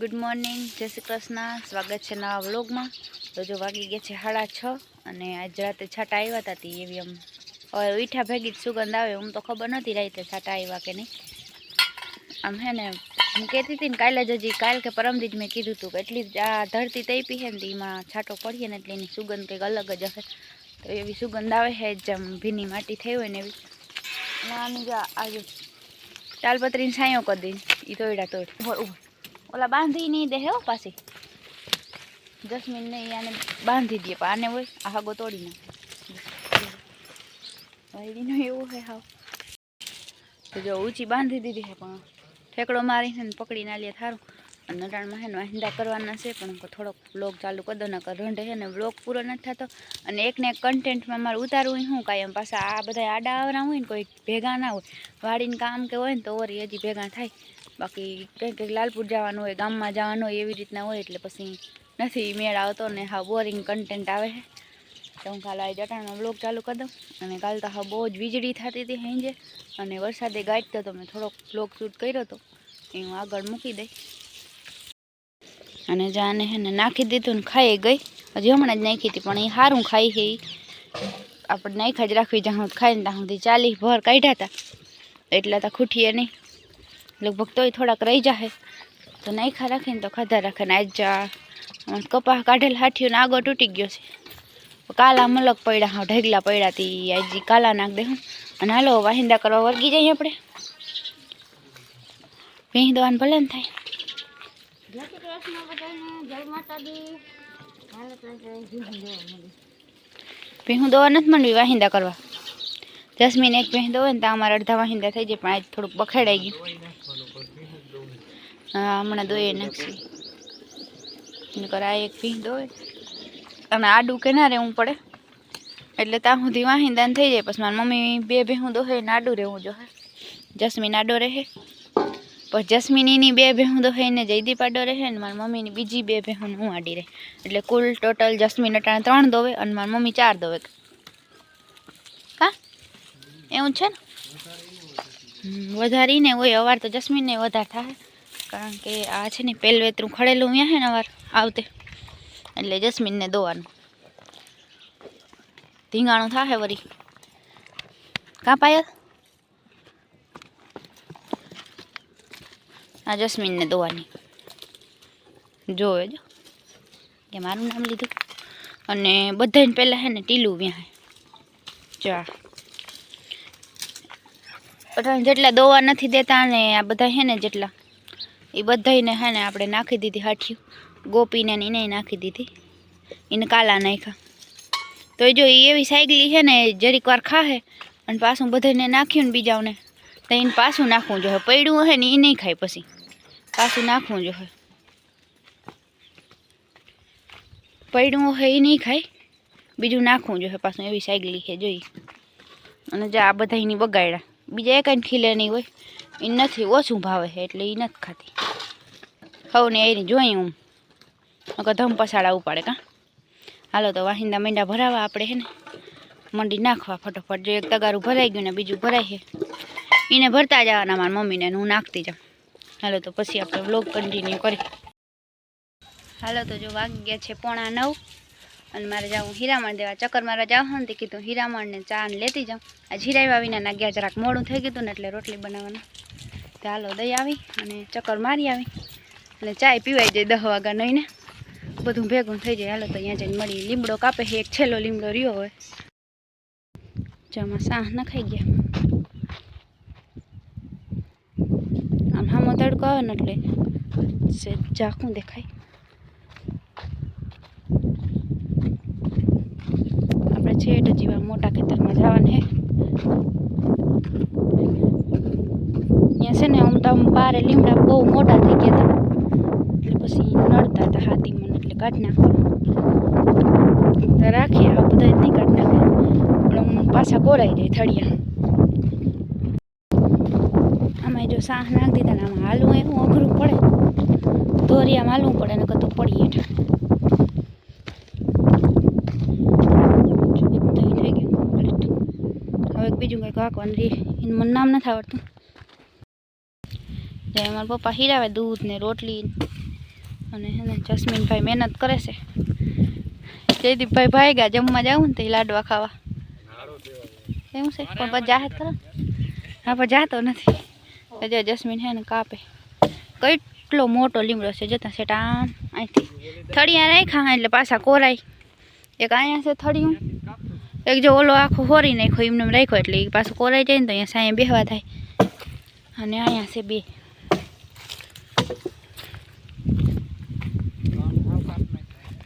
Good morning જય શ્રી કૃષ્ણ. સ્વાગત છે નવા વ્લોગમાં. તો જો વાગી ગયા છે સાડા છ અને આજ રાતે છાટા આવ્યા હતા તી એવી આમ. હવે મીઠા ભેગી જ સુગંધ આવે હું તો ખબર નથી રાતે છાટા આવ્યા કે નહીં. આમ હે ને હું કહેતી હતી ને કાલે જ હજી કાલ કે પરમદી જ મેં કીધું હતું કે એટલી આ ધરતી તૈપી છે ને એમાં છાંટો પડીએ ને એટલે એની સુગંધ કંઈક અલગ જ હશે. તો એવી સુગંધ આવે છે જેમ ભીની માટી થઈ હોય ને એવી. આની આજે તાલપત્રીને છાંયો કરી દઈ એ તોડ્યા તોડ ઉભર ઓલા બાંધી નહીં દે હો પાછી. જસ્મીન ને આને બાંધી દે પણ આને હોય આ હાગો તોડી નાખે એવું છે હાવ. તો જો ઊંચી બાંધી દીધી છે પણ ઠેકડો ને પકડી ના લે થારું નટાણમાં છે ને વાહિંદા કરવાના છે, પણ હું થોડોક બ્લોગ ચાલુ કરી દો નકર રંડે છે ને બ્લોગ પૂરો નથી થતો. અને એકને એક કન્ટેન્ટમાં મારે ઉતારવું શું કાંઈ એમ પાછા આ બધા આડા આવરા હોય ને કોઈ ભેગા ના હોય. વાડીને કામ કે હોય ને તો ઓરી હજી ભેગા થાય. બાકી કંઈક કંઈક લાલપુર જવાનું હોય, ગામમાં જવાનું હોય એવી રીતના હોય એટલે પછી નથી મેળ આવતો ને હા બોરિંગ કન્ટેન્ટ આવે છે. તો હું કાલે આ જટાણમાં બ્લોગ ચાલુ કરી દઉં. અને કાલ તો હા બહુ જ વીજળી થતી હતી હેંજે અને વરસાદે ગાંઠતો તો મેં થોડોક બ્લોગ શૂટ કર્યો હતો એ હું આગળ મૂકી દઈ અને જાને હે ને નાખી દીધું ને ખાઈ ગઈ. હજી હમણાં જ નાખી હતી, પણ એ સારું ખાઈ છે. આપણે નાખ્યા જ રાખવી જ્યાં ખાઈને ત્યાં સુધી ચાલી ભર કાઢ્યા હતા એટલા તો ખૂટીએ નહીં. લગભગ તોય થોડાક રહી જાહે. તો નાખ્યા રાખીને તો ખાધા રાખે ને આજ આ આમાં કપા કાઢેલ ને આગળ તૂટી ગયો છે. કાલા મલક પડ્યા હા ઢગલા પડ્યા તી. આજ કાલા નાખ દે અને હાલો વાહિંદા કરવા વર્ગી જઈએ આપણે. ભેંસ દવાનું ભલે ને થાય. જય શ્રી કૃષ્ણ બધાને જય માતાજી હાલો તો જય જીવન જોવા મળી ભેહું દવા નથી માંડવી વાહિંદા કરવા જસ્મીન એક ભેહ દોવે ને તો અમારે અડધા વાહિંદા થઈ જાય પણ આજ થોડુંક બખેડાઈ ગયું હા હમણાં દોઈએ નાખશી નકર આ એક ભીહ દોવે અને આડું કે ના રહેવું પડે એટલે ત્યાં સુધી વાહિંદાને થઈ જાય પછી મારી મમ્મી બે ભેહું દોહે ને આડું રહેવું જોહે જસ્મીન આડો રહે પછી જસ્મીનીની બે ભેહું દોહે ને જયદીપ આડો રહે ને મારી મમ્મીની બીજી બે ભેહું હું આડી રહે. એટલે કુલ ટોટલ જસ્મીન અટાણે ત્રણ દોવે અને મારી મમ્મી ચાર દોવે. હા એવું છે ને? હમ, વધારે ઈ ને હોય અવાર તો જસ્મીનને વધારે થાય કારણ કે આ છે ને પહેલવેતરું ખડેલું અહીંયા છે ને અવાર આવતે. એટલે જસ્મીનને દોવાનું. ધીંગાણું થાય વળી કાં પાયલ? આ જસ્મીનને દોવાની. જોવે જો. કે મારું નામ લીધું. અને બધાને પહેલાં હે ને ટીલું વ્યાં ચા બધા જેટલા દોવા નથી દેતા ને આ બધા હે ને જેટલા. એ બધાને હે ને આપણે નાખી દીધી હાઠિયું. ગોપીને એને નાખી દીધી. એને કાલા નાખ્યા. તો જો એ એવી સાયકલી છે ને જરીક વાર ખાહે અને પાછું બધાને નાખ્યું ને બીજાઓને. તો એને પાછું નાખવું જોઈએ. પડ્યું હે ને એ નહીં ખાય પછી. પાછું નાખવું જોઈએ. પડ્યું હોય એ નહીં ખાય. બીજું નાખવું જોઈએ. પાછું એવી સાયકલી છે, જોઈ. અને જો આ બધા એની બગાડ્યા. બીજા કાંઈ ખીલે નહીં હોય. એ નથી, ઓછું ભાવે છે એટલે એ નથી ખાતી. હવ ને એની જોઈ હું. ધમ પસાડા ઉપાડે કાં. હાલો તો વાહિંદા મીંડા ભરાવા આપણે હે ને. મંડી નાખવા ફટોફટ. જો એક તગારું ભરાઈ ગયું ને બીજું ભરાય છે. એને ભરતા જવાના મારા મમ્મીને હું નાખતી જાઉં. હાલો તો પછી આપણે વ્લોગ કન્ટિન્યુ કરી હાલો તો જો વાગી ગયા છે પોણા નવ અને મારે જાઉં હીરામણ દેવા ચક્કર મારા જાઉં તે કીધું હીરામણને ચા લેતી જાઉં. આજ હીરાવા વિના ના ગયા, જરાક મોડું થઈ ગયું ને એટલે રોટલી બનાવવાના. તો હાલો દઈ આવી અને ચક્કર મારી આવી. એટલે ચાય પીવાઈ જાય દહ વાગ્યા નહીં બધું ભેગું થઈ જાય. હાલો તો અહીંયા જઈને મળી. લીમડો કાપે એક છેલ્લો લીમડો રહ્યો હોય. ચામાં સાહ નખાઈ ગયા આમ હામો તડકો આવે ને એટલે ઝાંખું દેખાય. આપણે છેટ જેવા મોટા ખેતરમાં જવાનું હે ત્યાં છે ને આમ તો આમ બારે લીમડા બહુ મોટા થઈ ગયા હતા. એટલે પછી નડતા હતા હાથી મને એટલે કાઢી નાખવા. રાખીએ, આ બધા નહીં કાઢી નાખે. પણ પાછા બોલાઈ જાય થળિયા. આમાં જો સાહ નાખી દીધા ને આમાં હાલવું એવું અઘરું પડે. દોરિયામાં હાલવું પડે ને કતું પડીએ. હવે બીજું કંઈક વાંકવાનું રે એનું મને નામ નથી આવડતું. જાય મારા પપ્પા હીરાવે દૂધ ને રોટલી અને એને જસ્મીનભાઈ મહેનત કરે છે. જયદીપભાઈ ભાઈ ગયા જમવા જાવું ને તો એ લાડવા ખાવા. એવું છે? પણ જાહેર કરો. હા પણ જાતો નથી. હજુ જસ્મીન છે ને કાપે. કેટલો મોટો લીમડો છે જતા સેટ આમ અહીંથી થળિયા રાખ્યા એટલે પાછા કોરાય. એક અહીંયા છે થળિયું, એક જો ઓલો આખો હોરી નાખ્યો, એમને એમ રાખ્યો એટલે એ પાછું કોરાઈ જાય ને તો અહીંયા સાંઈ બેહવા થાય. અને અહીંયા છે બે.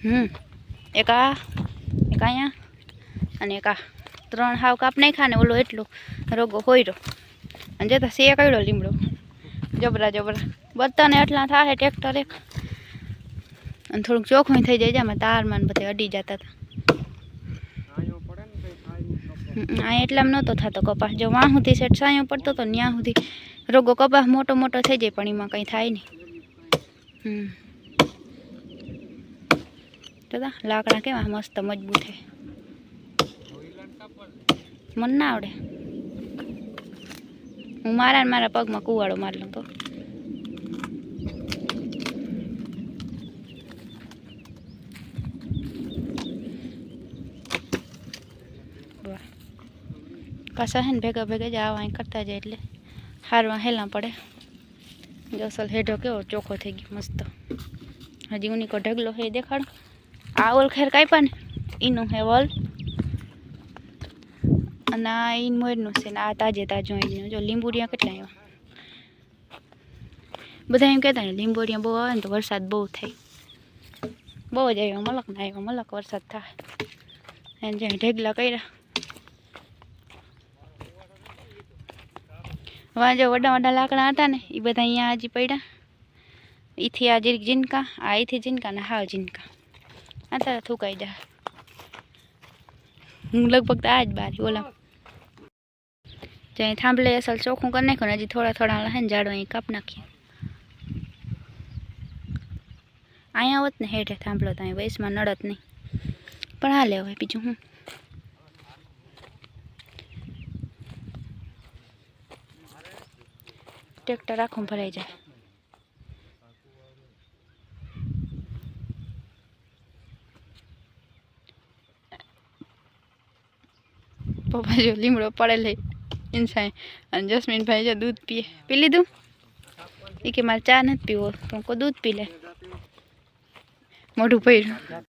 હમ, એક આ, એક અહીંયા, અને એક આ. ત્રણ હાવ કાપ નાખ્યા ને ઓલો એટલો રોગો હોયરો. અને જતા સે કયડો લીમડો. જબરા જબરા. બધાને એટલા થાય ટ્રેક્ટર એક અને થોડુંક ચોખ્ખું થઈ જાય છે તારમાં બધે અડી જતા હતા. આ એટલામાં નહોતો થતો કપાસ. જો વાં સુધી સેટ સાયો પડતો તો ત્યાં સુધી રોગો કપાસ મોટો મોટો થઈ જાય, પણ એમાં કંઈ થાય નહીં. જોતા લાકડા કેવા મસ્ત મજબૂત છે. મને ના આવડે. હું મારા ને મારા પગમાં કુવાડો મારી લઉં તો વાહ. પાછા હે ને ભેગા ભેગા જ આવા અહીં કરતા જાય એટલે હારવા હેલા પડે. જસલ હેઠો કેવો ચોખ્ખો થઈ ગયો, મસ્ત. હજી ઉનીકો ઢગલો હે ઈ દેખાડો. આ ઓલ ખેર કાપ્યા ને, એનું હે વલ. અને આ ઈન છે ને, આ તાજે તાજું એનું જો લીંબુડિયા કેટલા આવ્યા બધા એમ કહેતા ને, લીંબોડિયા બહુ આવે ને તો વરસાદ બહુ થાય. બહુ જ આવ્યો મલક ના આવ્યો મલક વરસાદ થાય. એને જ્યાં ઢેગલા કર્યા. વાં વડા વડા લાકડા હતા ને એ બધા અહીંયા હજી પડ્યા. એથી આ જીરીક જીનકા, આ અહીંથી જીનકા ને હાવ જીનકા. આ તારા થૂકાઈ જા. હું લગભગ તો આ જ બારી, ઓલા જ્યાં. થાંભલે અસલ ચોખ્ખું કરી નાખ્યું ને હજી થોડા થોડા લહે ને ઝાડવા અહીં કાપ નાખીએ અહીંયા આવત ને હેઠે થાંભલો તો અહીં વયસમાં નડત નહીં. પણ હાલે હવે બીજું હું. ટ્રેક્ટર આખું ભરાઈ જાય. પપ્પા જો લીમડો પડેલ. ઇન્સાન અને જસ્મીનભાઈ જો દૂધ પીએ. પી લીધું? એ કે મારે ચા નથી પીવો. તો દૂધ પી લે. મોઢું ભર્યું.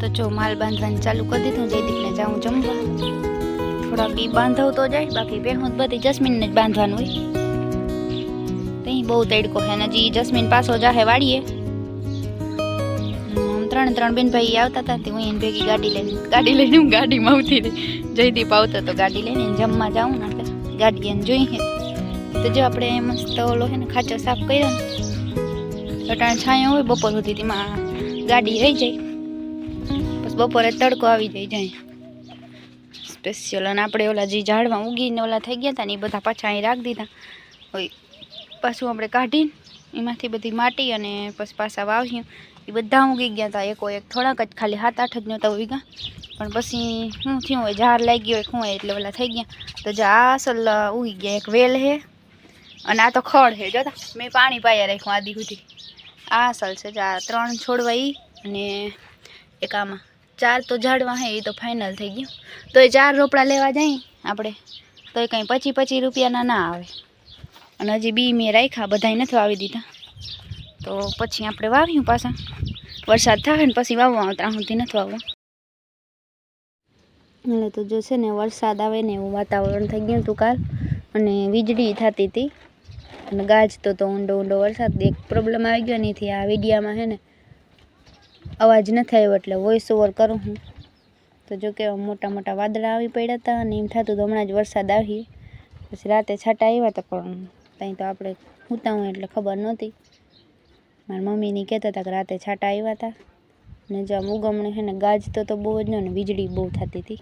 તો જો માલ બાંધવાનું ચાલુ કરી દીધું, જયદીપને જાઉં જમવા. થોડાક ઈ બાંધવ તો જાય, બાકી બેહું તો બધી જસ્મીનને જ બાંધવાનું હોય. ત્યાં બહુ તડકો છે અને હજી જસ્મીન પાછો જાહે વાળીએ. ત્રણ ત્રણ બેન ભાઈ આવતા હતા, તે હું એને ભેગી ગાડી લઈને ગાડી લઈને હું ગાડીમાં આવતી રહી. જયદીપ આવતો તો ગાડી લઈને જમવા જાઉં ને આપણે ગાડી એને જોઈએ તો જો આપણે મસ્ત ઓલો છે ને ખાચો સાફ કર્યો ને, અટાણ છાંયો હોય, બપોર સુધી તેમાં ગાડી રહી જાય. બપોરે તડકો આવી જાય જાય. સ્પેશિયલ અને આપણે ઓલા જે ઝાડમાં ઉગીને ઓલા થઈ ગયા હતા ને એ બધા પાછા અહીં રાખી દીધા. હોય પાછું આપણે કાઢીને એમાંથી બધી માટી અને પછી પાછા વાવ્યું એ બધા ઉગી ગયા હતા. એકો એક થોડાક જ ખાલી સાત આઠ જ નહોતા ઉગ્યા. પણ પછી શું થયું? હોય ઝાડ લાગી હોય શું હોય એટલે ઓલા થઈ ગયા. તો જે આ અસલ ઉગી ગયા. એક વેલ છે અને આ તો ખડ છે. જોતા? મેં પાણી પાયા રાખ્યું આદિ સુધી. આ અસલ છે. જે આ ત્રણ છોડવા અને એક આમાં. ચાર તો ઝાડવા હે એ તો ફાઇનલ થઈ ગયું. તો એ ચાર રોપડા લેવા જાય આપણે તો એ કંઈ પચી પચી રૂપિયાના ના આવે. અને હજી બી મેં રાખ્યા, બધાય નથી વાવી દીધા. તો પછી આપણે વાવ્યું પાછા. વરસાદ થાય ને પછી વાવવા ત્યાં સુધી નથી વાવવા એટલે તો જો છે ને વરસાદ આવે ને એવું વાતાવરણ થઈ ગયું હતું કાલ, અને વીજળી થતી હતી. અને ગાજતો તો ઊંડો ઊંડો વરસાદ, એક પ્રોબ્લેમ આવી ગયો નથી આ વિડીયામાં છે ને અવાજ નથી આવ્યો એટલે વોઇસ ઓવર કરું હું. તો જો કે મોટા મોટા વાદળા આવી પડ્યા હતા અને એમ થતું તો હમણાં જ વરસાદ આવી. પછી રાતે છાંટા આવ્યા હતા પણ ત્યાં તો આપણે હોય એટલે ખબર નહોતી. મારા મમ્મીની કહેતા હતા કે રાતે છાંટા આવ્યા હતા. ને જો આમ ઉગમણે છે ને ગાજતો તો બહુ જ ને વીજળી બહુ થતી હતી.